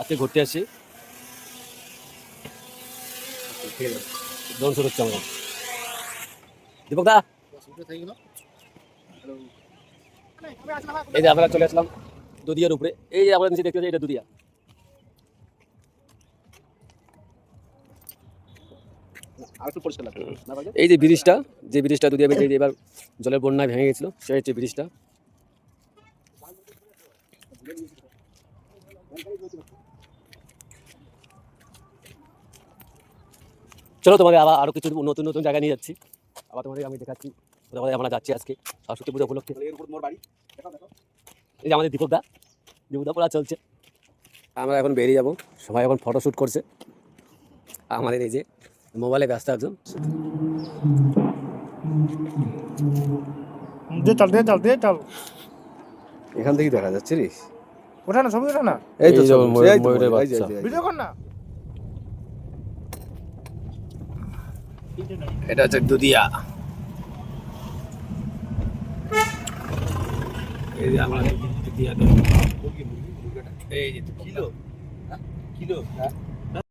আজকে ঘুরতে আসছি দোন শুরু হচ্ছে দীপক দা। এই যে আমরা চলে আসলাম দুদিয়ার উপরে। এই যে আমরা নিচে দেখতে পাচ্ছি এটা দুদিয়া এই যে ব্রিজটা যে ব্রিজটা দুদিয়া এই এবার জলের বন্যায় ভেঙে গেছিল সেই হচ্ছে ব্রিজটা। চলো তোমাকে আবার আরও কিছু নতুন নতুন জায়গায় নিয়ে যাচ্ছি। আবার তোমাদের আমি দেখাচ্ছি কোথায় আমরা যাচ্ছি আজকে সরস্বতী পুজো উপলক্ষে। এই যে আমাদের দীপকদা দীপকদা পড়া চলছে। আমরা এখন বেরিয়ে যাব সবাই এখন ফটো শ্যুট করছে। আমাদের এই যে মোবাইলে ব্যস্ত একজন। দে চল দে চল দে চল। এখান থেকে দেখা যাচ্ছে রে। ওঠা না ছবি ওঠা না এই তো ময়ূরের বাচ্চা। ভিডিও কর না এটা হচ্ছে দুধিয়া এই যে আমরা দুদিয়া এই যে কিলো কিলো